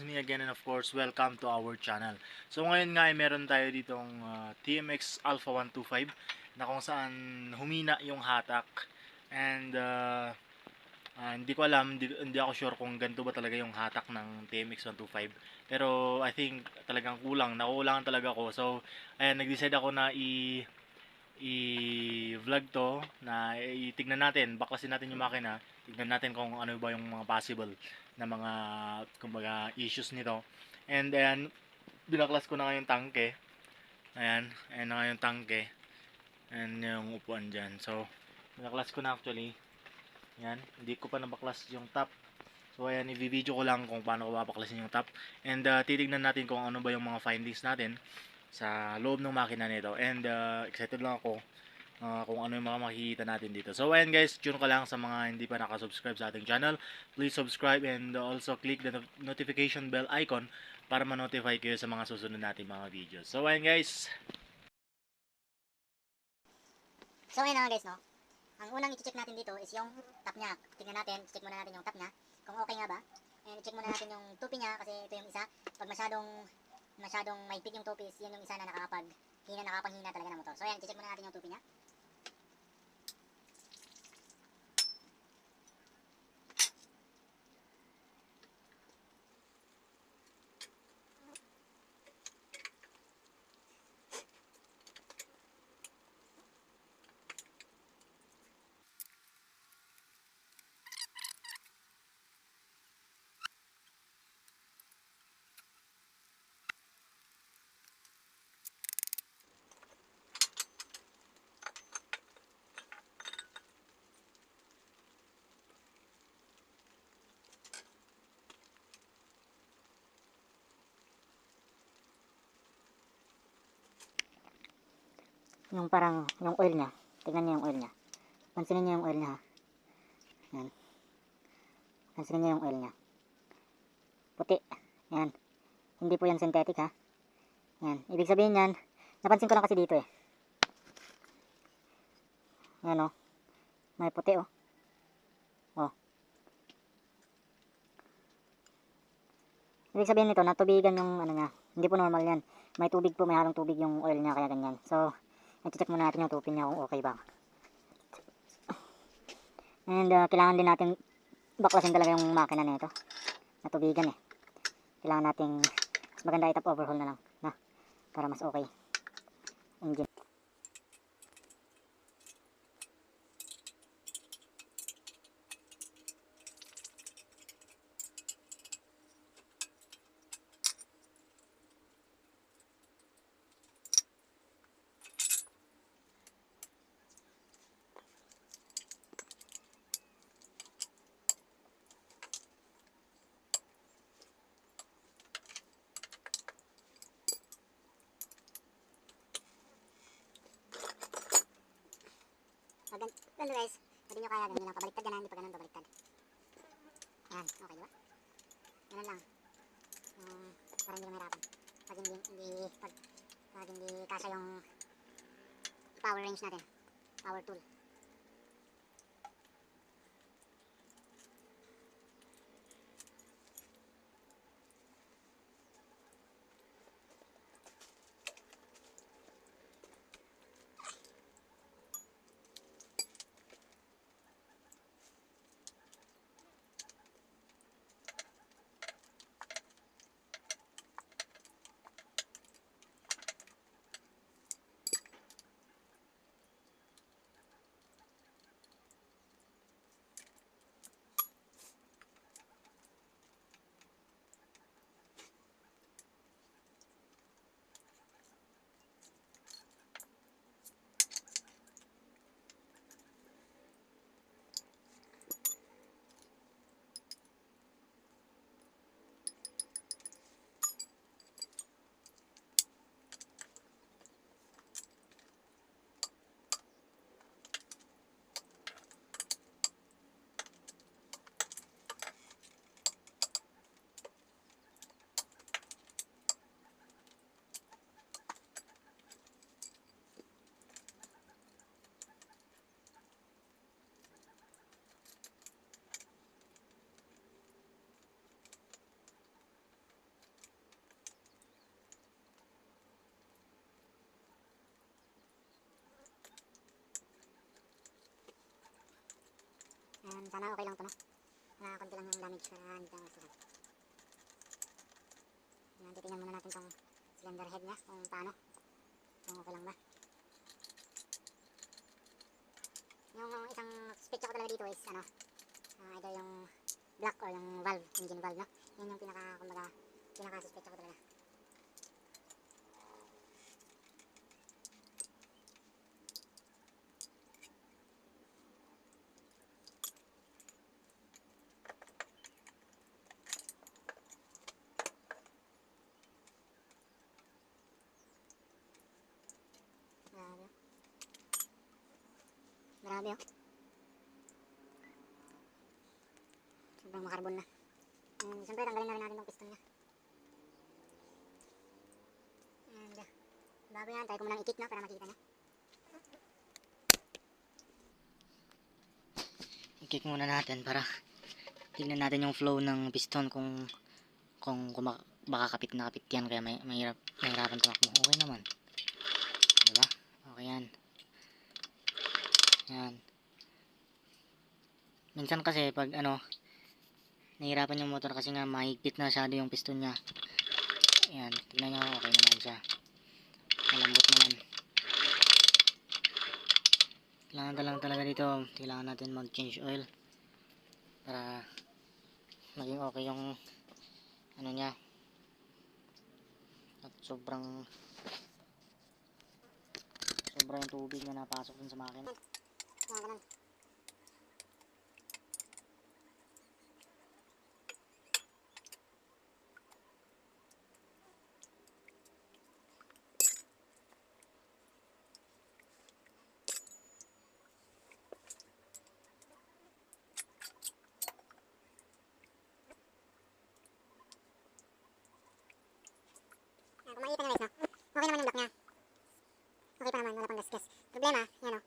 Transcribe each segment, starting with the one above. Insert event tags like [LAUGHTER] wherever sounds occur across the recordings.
it's me again and of course, welcome to our channel. So ngayon nga ay meron tayo ditong ah, TMX Alpha 125 na kung saan humina yung hatak. And ah, ah, hindi ko alam, hindi, hindi ako sure kung ganito ba talaga yung hatak ng TMX 125 pero I think talagang kulang, nakukulangan talaga ako. So ayan, nag-decide ako na i i-vlog to na itignan natin, baklasin natin yung makina tignan natin kung ano ba yung mga possible na mga kumbaga issues nito. And then binaklas ko na nga yung tangke. Ayan, ayan na nga yung tangke. Ayan yung upuan dyan. So, binaklas ko na actually. Ayan, hindi ko pa nabaklas yung top. So, ayan, i-video ko lang kung paano ko babaklasin yung top. And uh, titignan natin kung ano ba yung mga findings natin sa loob ng makina nito. And uh, excited lang ako uh, kung ano yung mga makikita natin dito. So ayan guys, tune ka lang sa mga hindi pa nakasubscribe sa ating channel. Please subscribe and also click the no- notification bell icon para ma-notify kayo sa mga susunod nating mga videos. So ayan guys, So ayun na guys, no? Ang unang i-check natin dito is yung top niya. Tingnan natin, check muna natin yung top niya. Kung okay nga ba. And check muna natin yung tupi niya kasi ito yung isa. Pag masyadong masyadong mahigpit yung tupi, is yun yung isa na nakakapag hina nakapanghina talaga ng motor. So ayan, check muna natin yung tupi niya. Yung parang, yung oil niya. Tingnan niyo yung oil niya. Pansinin niyo yung oil niya. Yan. Pansinin niyo yung oil niya. Puti. Yan. Hindi po yan synthetic ha. Yan. Ibig sabihin yan, napansin ko lang kasi dito eh. Yan o. May puti oh. Oh. Ibig sabihin nito, natubigan yung ano niya. Hindi po normal yan. May tubig po, may halong tubig yung oil niya, kaya ganyan. So, i-check muna natin yung tubig niya kung okay ba. And uh, kailangan din natin baklasin talaga yung makina nito. Natubigan eh. Kailangan nating maganda itap overhaul na lang. Na, para mas okay. Engine. Maganda, ganda guys. Pwede nyo kaya ganyan lang. Pabaliktad yan, hindi pa ganun pabaliktad. Yan, okay di ba? Ganun lang. Um, para hindi lumirapan. Pag hindi, hindi, pag, pag hindi kasya yung power range natin. Power tool. Yan, sana okay lang to no. Na konti lang yung damage para hindi tayo masira. Yan, titingnan muna natin tong cylinder head niya kung paano. Kung okay lang ba. Yung isang speed ko talaga dito is ano, ah, either yung block or yung valve, engine valve no. Yan yung pinaka, kumbaga, pinaka suspect ko talaga. Grabe. oh. Grabe oh. Sobrang makarbon na. And siyempre tanggalin na rin natin itong piston niya. And uh, bago yan, tayo ko munang i-kick na para makita niya. i-kick muna natin para tignan natin yung flow ng piston kung kung, kung baka kapit na kapit yan kaya may mahirap mahirapan tumakbo okay naman diba okay yan yan. Minsan kasi pag ano nahirapan yung motor kasi nga mahigpit na masyado yung piston niya. Yan tignan nyo okay naman siya. Malambot naman. Kailangan ka lang talaga dito kailangan natin mag change oil para maging okay yung ano niya. At sobrang sobrang tubig na napasok dun sa makina Kaya ganun. Yan, kung makikita nyo guys, no? Okay naman yung block niya. Okay pa naman, wala pang gas-gas. Problema, yan o.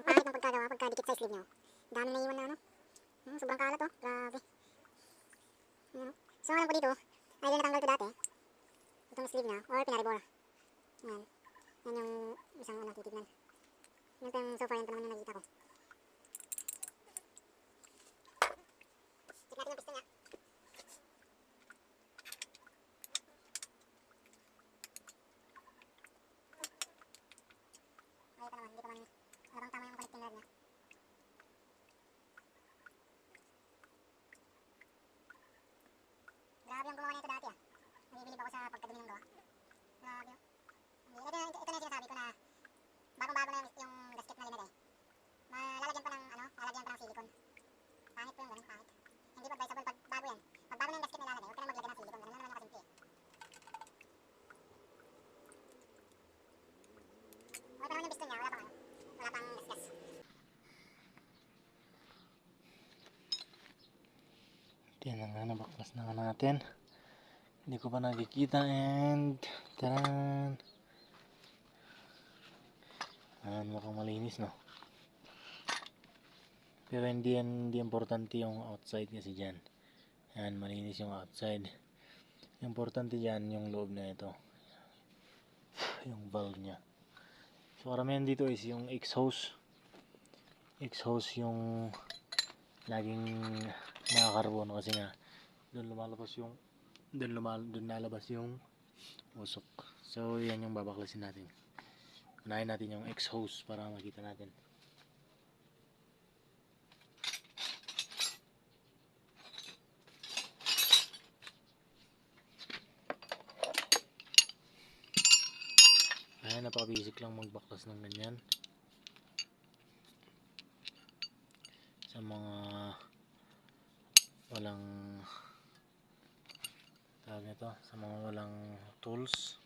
Ang pangit ng pagkagawa, pagkadikit sa sleeve nyo. Ang dami na iwan na ano. Hmm, sobrang kalat oh, grabe. Yan o. So, alam ko dito, either natanggal to dati, itong sleeve niya, or pinaribor. Yan. Yan yung isang ano, titignan. Yan pa yung so far, yan pa naman yung nakita ko. Check natin yung piston niya. Ay, pa naman, hindi pa man, wala bang tama yung connecting rod niya. Grabe yung gumawa nito dati ah. Nabibili pagkadumi ng gawa. Hindi, ito, ito, ito na yung sinasabi ko na bagong-bago na yung, yung gasket na linagay. Malalagyan pa ng ano, lalagyan pa ng silicone. Pangit po yung ganun, pangit. Hindi pa advisable pag bago yan. Pag bago na yung gasket na ilalagay, huwag ka na maglagay ng silicone. Ganun naman nakasimple. Okay pa naman yung piston niya, wala pang ano. Wala pang gasgas. Yan na nga, nabaklas na nga natin. Hindi ko pa nakikita and taran. Ayan, mukhang malinis, no? Pero hindi yan, hindi importante yung outside kasi dyan. Ayan, malinis yung outside. Importante dyan yung loob na ito. [SIGHS] Yung valve niya. So, karamihan dito is yung exhaust. Exhaust yung laging nakakarbon kasi nga doon lumalabas yung doon lumal doon nalabas yung usok. So yan yung babaklasin natin. Unahin natin yung exhaust para makita natin. Ayan, napaka-basic lang magbaklas ng ganyan. Sa mga walang tawag nito sa mga walang tools.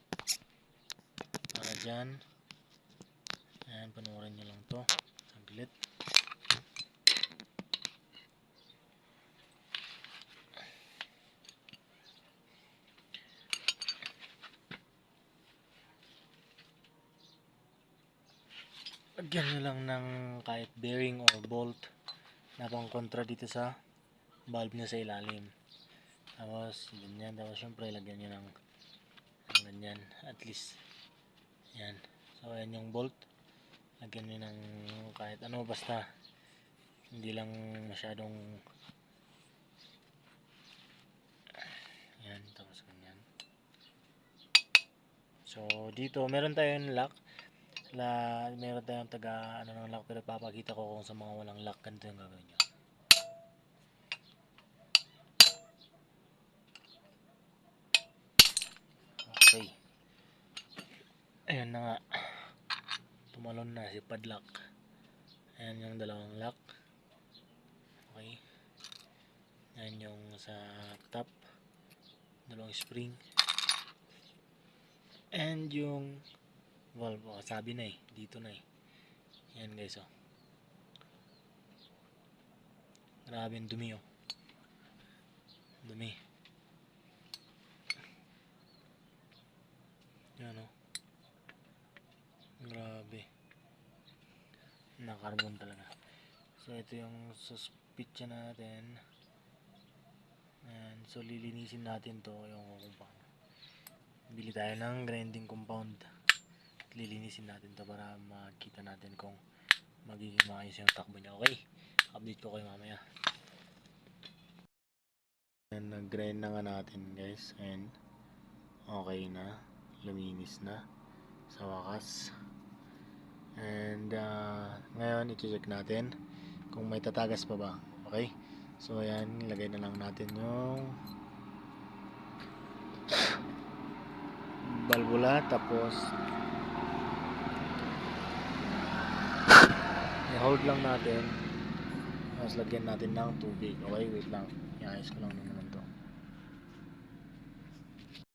Para dyan. Ayan panuorin nyo lang to. Saglit lagyan nyo lang ng kahit bearing or bolt na pang kontra dito sa valve niya sa ilalim. Tapos, ganyan. Tapos, syempre, lagyan nyo ng, ng ganyan. At least, yan. So, ayan yung bolt. Lagyan nyo ng kahit ano, basta hindi lang masyadong yan tapos ganyan so dito meron tayong lock la meron tayong taga ano ng lock pero papakita ko kung sa mga walang lock ganito yung gagawin nyo ayun na nga. Tumalon na si padlock. Ayan yung dalawang lock. Okay. Ayan yung sa top. Dalawang spring. And yung valve. Oh, sabi na eh. Dito na eh. Yan guys oh. Grabe ang dumi oh. Dumi yan oh grabe na carbon talaga so ito yung suspitya natin. Ayan, so lilinisin natin to. Yung compound bili tayo ng grinding compound. At lilinisin natin to para makita natin kung magiging maayos yung takbo niya. Okay update ko kayo mamaya. Ayan, nag-grind na nga natin guys. And okay na. Luminis na. Sa wakas. And ah, ngayon i-check natin kung may tatagas pa ba? Okay. So ayan. Ilagay na lang natin yung balbula. Tapos i-hold lang natin. Tapos lagyan natin ng tubig. Okay. Wait lang. Iayos ko lang naman